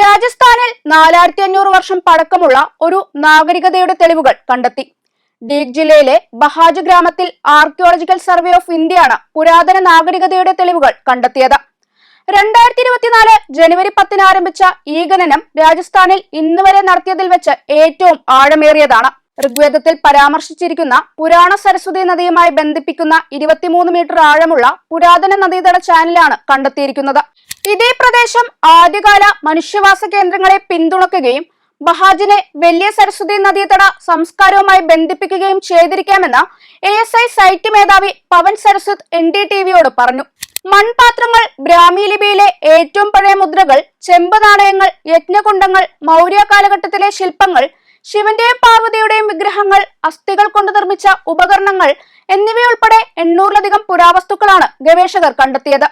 രാജസ്ഥാനിൽ നാലായിരത്തി അഞ്ഞൂറ് വർഷം പഴക്കമുള്ള ഒരു നാഗരികതയുടെ തെളിവുകൾ കണ്ടെത്തി. ഡീഗ് ജില്ലയിലെ ബഹാജ് ഗ്രാമത്തിൽ ആർക്കിയോളജിക്കൽ സർവേ ഓഫ് ഇന്ത്യയാണ് പുരാതന നാഗരികതയുടെ തെളിവുകൾ കണ്ടെത്തിയത്. രണ്ടായിരത്തി ഇരുപത്തിനാല് ജനുവരി പത്തിന് ആരംഭിച്ച ഈ ഖനനം രാജസ്ഥാനിൽ ഇന്നുവരെ നടത്തിയതിൽ വെച്ച് ഏറ്റവും ആഴമേറിയതാണ്. ഋഗ്വേദത്തിൽ പരാമർശിച്ചിരിക്കുന്ന പുരാണ സരസ്വതി നദിയുമായി ബന്ധിപ്പിക്കുന്ന ഇരുപത്തിമൂന്ന് മീറ്റർ ആഴമുള്ള പുരാതന നദീതട ചാനലാണ് കണ്ടെത്തിയിരിക്കുന്നത്. ഇതേ പ്രദേശം ആദ്യകാല മനുഷ്യവാസ കേന്ദ്രങ്ങളെ പിന്തുണക്കുകയും ബഹാജിനെ വലിയ സരസ്വതി നദീതട സംസ്കാരവുമായി ബന്ധിപ്പിക്കുകയും ചെയ്തിരിക്കാമെന്ന് എ എസ് ഐ സൈറ്റ് മേധാവി Pavan Saraswat N D T വിയോട് പറഞ്ഞു. മൺപാത്രങ്ങൾ ബ്രാഹ്മി ലിപിയിലെ ഏറ്റവും പഴയ മുദ്രകൾ ചെമ്പ് നാണയങ്ങൾ യജ്ഞകുണ്ടങ്ങൾ മൗര്യ കാലഘട്ടത്തിലെ ശില്പങ്ങൾ ശിവന്റെയും പാർവതിയുടെയും വിഗ്രഹങ്ങൾ അസ്ഥികൾ കൊണ്ട് നിർമ്മിച്ച ഉപകരണങ്ങൾ എന്നിവയുൾപ്പെടെ എണ്ണൂറിലധികം പുരാവസ്തുക്കളാണ് ഗവേഷകർ കണ്ടെത്തിയത്.